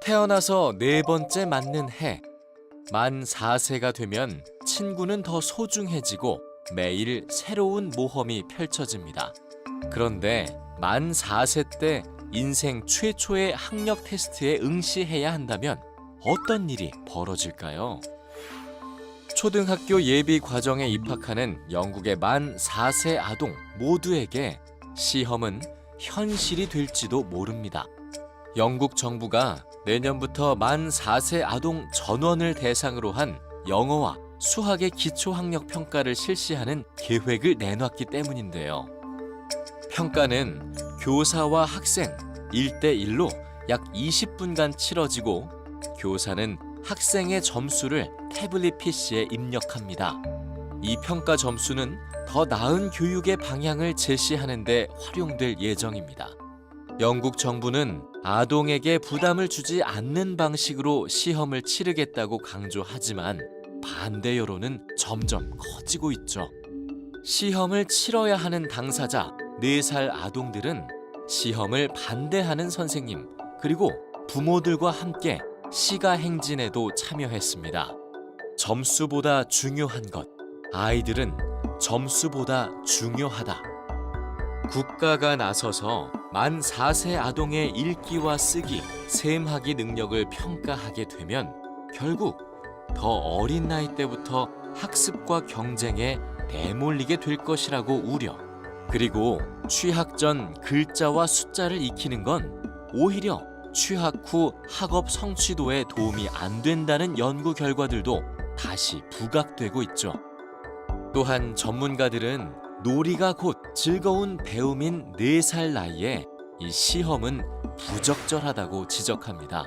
태어나서 네 번째 맞는 해. 만 4세가 되면 친구는 더 소중해지고 매일 새로운 모험이 펼쳐집니다. 그런데 만 4세 때 인생 최초의 학력 테스트에 응시해야 한다면 어떤 일이 벌어질까요? 초등학교 예비 과정에 입학하는 영국의 만 4세 아동 모두에게 시험은 현실이 될지도 모릅니다. 영국 정부가 내년부터 만 4세 아동 전원을 대상으로 한 영어와 수학의 기초 학력 평가를 실시하는 계획을 내놨기 때문인데요. 평가는 교사와 학생 1대1로 약 20분간 치러지고 교사는 학생의 점수를 태블릿 PC에 입력합니다. 이 평가 점수는 더 나은 교육의 방향을 제시하는 데 활용될 예정입니다. 영국 정부는 아동에게 부담을 주지 않는 방식으로 시험을 치르겠다고 강조하지만 반대 여론은 점점 커지고 있죠. 시험을 치러야 하는 당사자 4살 아동들은 시험을 반대하는 선생님 그리고 부모들과 함께 시가 행진에도 참여했습니다. 점수보다 중요한 것, 아이들은 점수보다 중요하다. 국가가 나서서 만 4세 아동의 읽기와 쓰기, 셈하기 능력을 평가하게 되면 결국 더 어린 나이 때부터 학습과 경쟁에 내몰리게 될 것이라고 우려. 그리고 취학 전 글자와 숫자를 익히는 건 오히려 취학 후 학업 성취도에 도움이 안 된다는 연구 결과들도 다시 부각되고 있죠. 또한 전문가들은 놀이가 곧 즐거운 배움인 4살 나이에 이 시험은 부적절하다고 지적합니다.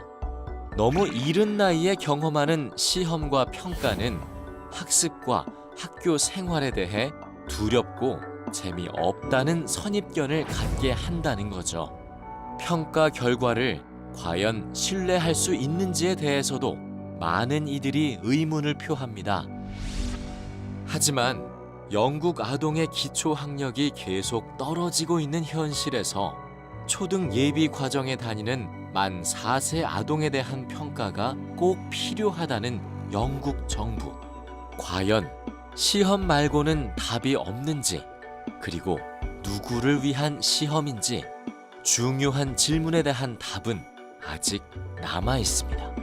너무 이른 나이에 경험하는 시험과 평가는 학습과 학교 생활에 대해 두렵고 재미없다는 선입견을 갖게 한다는 거죠. 평가 결과를 과연 신뢰할 수 있는지에 대해서도 많은 이들이 의문을 표합니다. 하지만 영국 아동의 기초 학력이 계속 떨어지고 있는 현실에서 초등 예비 과정에 다니는 만 4세 아동에 대한 평가가 꼭 필요하다는 영국 정부. 과연 시험 말고는 답이 없는지, 그리고 누구를 위한 시험인지 중요한 질문에 대한 답은 아직 남아 있습니다.